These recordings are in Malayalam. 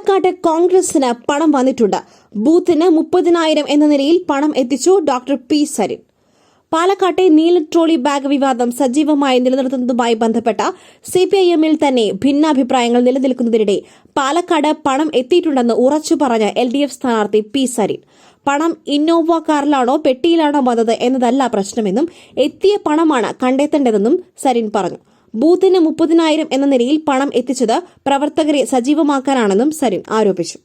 പാലക്കാട്ട് കോൺഗ്രസിന് പണം വന്നിട്ടുണ്ട്. ബൂത്തിന് മുപ്പതിനായിരം എന്ന നിലയിൽ പണം എത്തിച്ചു ഡോക്ടർ പി സരിൻ. പാലക്കാട്ടെ നീല ട്രോളി ബാഗ് വിവാദം സജീവമായി നിലനിർത്തുന്നതുമായി ബന്ധപ്പെട്ട സിപിഐഎമ്മിൽ തന്നെ ഭിന്നാഭിപ്രായങ്ങൾ നിലനിൽക്കുന്നതിനിടെ പാലക്കാട് പണം എത്തിയിട്ടുണ്ടെന്ന് ഉറച്ചു പറഞ്ഞ എൽ ഡി എഫ് സ്ഥാനാർത്ഥി പി സരിൻ. പണം ഇന്നോവ കാറിലാണോ പെട്ടിയിലാണോ വന്നത് എന്നതല്ല പ്രശ്നമെന്നും എത്തിയ പണമാണ് കണ്ടെത്തേണ്ടതെന്നും സരിൻ പറഞ്ഞു. ബൂത്തിന് മുപ്പതിനായിരം എന്ന നിലയിൽ പണം എത്തിച്ചത് പ്രവർത്തകരെ സജീവമാക്കാനാണെന്നും സരിൻ ആരോപിച്ചു.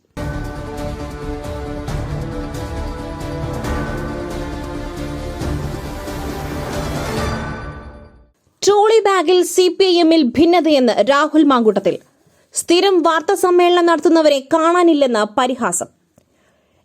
ട്രോളി ബാഗിൽ സി പി ഐ എമ്മിൽ ഭിന്നതയെന്ന് രാഹുൽ മാങ്കൂട്ടത്തിൽ. സ്ഥിരം വാർത്താ സമ്മേളനം നടത്തുന്നവരെ കാണാനില്ലെന്ന് പരിഹാസം.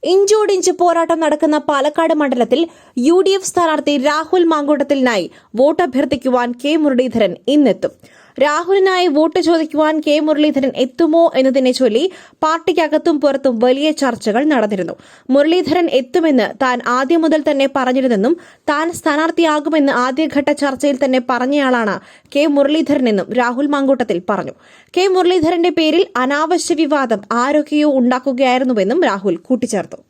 ഇഞ്ചോടിഞ്ച് പോരാട്ടം നടക്കുന്ന പാലക്കാട് മണ്ഡലത്തിൽ യു ഡി എഫ് സ്ഥാനാർത്ഥി രാഹുൽ മാങ്കൂട്ടത്തിനായി വോട്ടഭ്യർത്ഥിക്കുവാൻ കെ മുരളീധരൻ ഇന്നെത്തും. രാഹുലിനായി വോട്ട് ചോദിക്കുവാൻ കെ മുരളീധരൻ എത്തുമോ എന്നതിനെ ചൊല്ലി പാർട്ടിക്കകത്തും പുറത്തും വലിയ ചർച്ചകൾ നടന്നിരുന്നു. മുരളീധരൻ എത്തുമെന്ന് താൻ ആദ്യം മുതൽ തന്നെ പറഞ്ഞിരുന്നെന്നും താൻ സ്ഥാനാർത്ഥിയാകുമെന്ന് ആദ്യഘട്ട ചർച്ചയിൽ തന്നെ പറഞ്ഞയാളാണ് കെ മുരളീധരനെന്നും രാഹുൽ മാങ്കൂട്ടത്തിൽ പറഞ്ഞു. കെ മുരളീധരന്റെ പേരിൽ അനാവശ്യ വിവാദം ആരൊക്കെയോ ഉണ്ടാക്കുകയായിരുന്നുവെന്നും രാഹുൽ കൂട്ടിച്ചേർത്തു.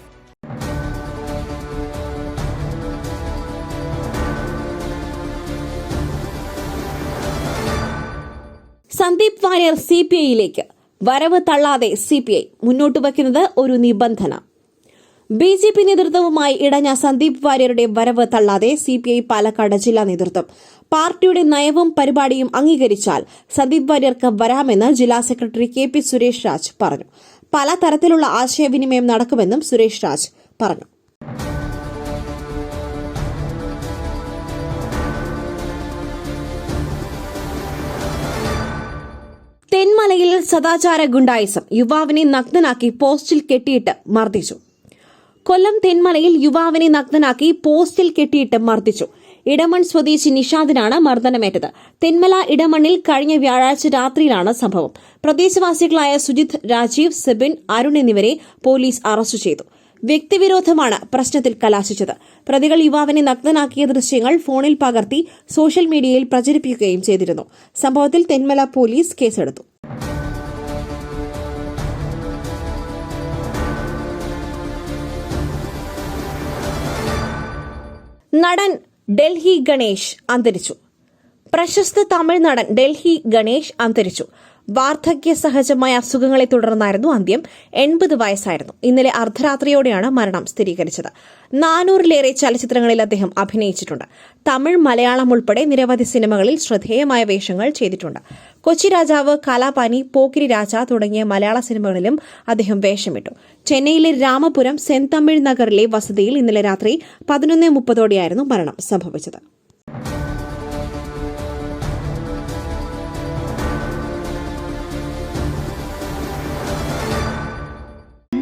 Sandeep Warrier C P ഐയിലേക്ക്. വരവ് തള്ളാതെ സി പി ഐ മുന്നോട്ട് വയ്ക്കുന്നത് ഒരു നിബന്ധന. ബി ജെ പി നേതൃത്വവുമായി ഇടഞ്ഞ സന്ദീപ് വാര്യരുടെ വരവ് തള്ളാതെ സി പി ഐ പാലക്കാട് ജില്ലാ നേതൃത്വം. പാർട്ടിയുടെ നയവും പരിപാടിയും അംഗീകരിച്ചാൽ സന്ദീപ് വാര്യർക്ക് വരാമെന്ന് ജില്ലാ secretary K P Suresh Raj പറഞ്ഞു. പല തരത്തിലുള്ള ആശയവിനിമയം നടക്കുമെന്നും സുരേഷ് രാജ് പറഞ്ഞു. തെന്മലയിൽ സദാചാര ഗുണ്ടായിസം യുവാവിനെ നഗ്നനാക്കി പോസ്റ്റിൽ കെട്ടിയിട്ട് മർദ്ദിച്ചു. കൊല്ലം തെന്മലയിൽ യുവാവിനെ നഗ്നനാക്കി പോസ്റ്റിൽ കെട്ടിയിട്ട് മർദ്ദിച്ചു. ഇടമൺ സ്വദേശി നിഷാദിനാണ് മർദ്ദനമേറ്റത്. തെന്മല ഇടമണ്ണിൽ കഴിഞ്ഞ വ്യാഴാഴ്ച രാത്രിയിലാണ് സംഭവം. പ്രദേശവാസികളായ സുജിത് രാജീവ് സെബിൻ അരുൺ എന്നിവരെ പോലീസ് അറസ്റ്റ് ചെയ്തു. വ്യക്തിവിരോധമാണ് പ്രശ്നത്തിൽ കലാശിച്ചത്. പ്രതികൾ യുവാവിനെ നഗ്നനാക്കിയ ദൃശ്യങ്ങൾ ഫോണിൽ പകർത്തി സോഷ്യൽ മീഡിയയിൽ പ്രചരിപ്പിക്കുകയും ചെയ്തിരുന്നു. സംഭവത്തിൽ തെന്മല പോലീസ് കേസെടുത്തു. നടൻ ഡൽഹി ഗണേഷ് അന്തരിച്ചു. പ്രശസ്ത തമിഴ് നടൻ ഡൽഹി ഗണേഷ് അന്തരിച്ചു. വാർദ്ധക്യ സഹജമായ അസുഖങ്ങളെ തുടർന്നായിരുന്നു അന്ത്യം. എൺപത് വയസ്സായിരുന്നു. ഇന്നലെ അർദ്ധരാത്രിയോടെയാണ് മരണം സ്ഥിരീകരിച്ചത്. നാനൂറിലേറെ ചലച്ചിത്രങ്ങളിൽ അദ്ദേഹം അഭിനയിച്ചിട്ടുണ്ട്. തമിഴ് മലയാളം ഉൾപ്പെടെ നിരവധി സിനിമകളിൽ ശ്രദ്ധേയമായ വേഷങ്ങൾ ചെയ്തിട്ടുണ്ട്. കൊച്ചി രാജാവ് കലാപാനി പോക്കിരി രാജ തുടങ്ങിയ മലയാള സിനിമകളിലും അദ്ദേഹം വേഷമിട്ടു. ചെന്നൈയിലെ രാമപുരം സെൻ തമിഴ് നഗറിലെ വസതിയിൽ ഇന്നലെ രാത്രി പതിനൊന്ന് മുപ്പതോടെയായിരുന്നു മരണം സംഭവിച്ചത്.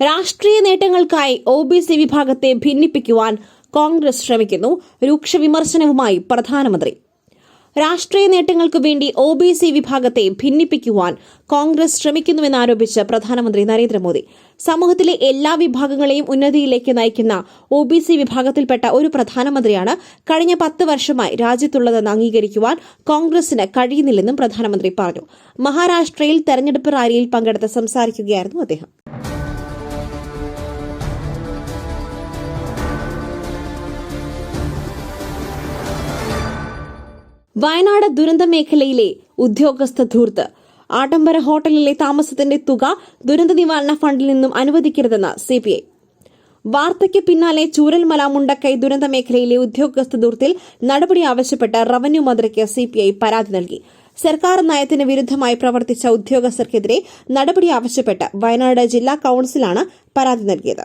രാഷ്ട്രീയ നേട്ടങ്ങൾക്കായി ഒ ബി സി വിഭാഗത്തെ ഭിന്നിപ്പിക്കുവാൻ കോൺഗ്രസ് ശ്രമിക്കുന്നു. രൂക്ഷ വിമർശനവുമായി പ്രധാനമന്ത്രി. രാഷ്ട്രീയ നേട്ടങ്ങൾക്കു വേണ്ടി ഒ ബി സി വിഭാഗത്തെ ഭിന്നിപ്പിക്കുവാൻ കോൺഗ്രസ് ശ്രമിക്കുന്നുവെന്നാരോപിച്ച് പ്രധാനമന്ത്രി നരേന്ദ്രമോദി. സമൂഹത്തിലെ എല്ലാ വിഭാഗങ്ങളെയും ഉന്നതിയിലേക്ക് നയിക്കുന്ന ഒ ബി സി വിഭാഗത്തിൽപ്പെട്ട ഒരു പ്രധാനമന്ത്രിയാണ് കഴിഞ്ഞ പത്ത് വർഷമായി രാജ്യത്തുള്ളതെന്ന് അംഗീകരിക്കുവാൻ കോൺഗ്രസിന് കഴിയുന്നില്ലെന്നും പ്രധാനമന്ത്രി പറഞ്ഞു. മഹാരാഷ്ട്രയിൽ തെരഞ്ഞെടുപ്പ് റാലിയിൽ പങ്കെടുത്ത് സംസാരിക്കുകയായിരുന്നു അദ്ദേഹം. വയനാട് ദുരന്ത മേഖലയിലെ ഉദ്യോഗസ്ഥ ധൂർത്ത്. ആഡംബര ഹോട്ടലിലെ താമസത്തിന്റെ തുക ദുരന്ത നിവാരണ ഫണ്ടിൽ നിന്നും അനുവദിക്കരുതെന്ന് സി പി ഐ വാർത്തയ്ക്ക് പിന്നാലെ ചൂരൽമല മുണ്ടക്കൈ ദുരന്ത മേഖലയിലെ ഉദ്യോഗസ്ഥ ധൂർത്തിൽ നടപടി ആവശ്യപ്പെട്ട് റവന്യൂ മന്ത്രിക്ക് സി പി ഐ പരാതി നൽകി. സർക്കാർ നയത്തിന് വിരുദ്ധമായി പ്രവർത്തിച്ച ഉദ്യോഗസ്ഥർക്കെതിരെ നടപടി ആവശ്യപ്പെട്ട് വയനാട് ജില്ലാ കൌൺസിലാണ് പരാതി നൽകിയത്.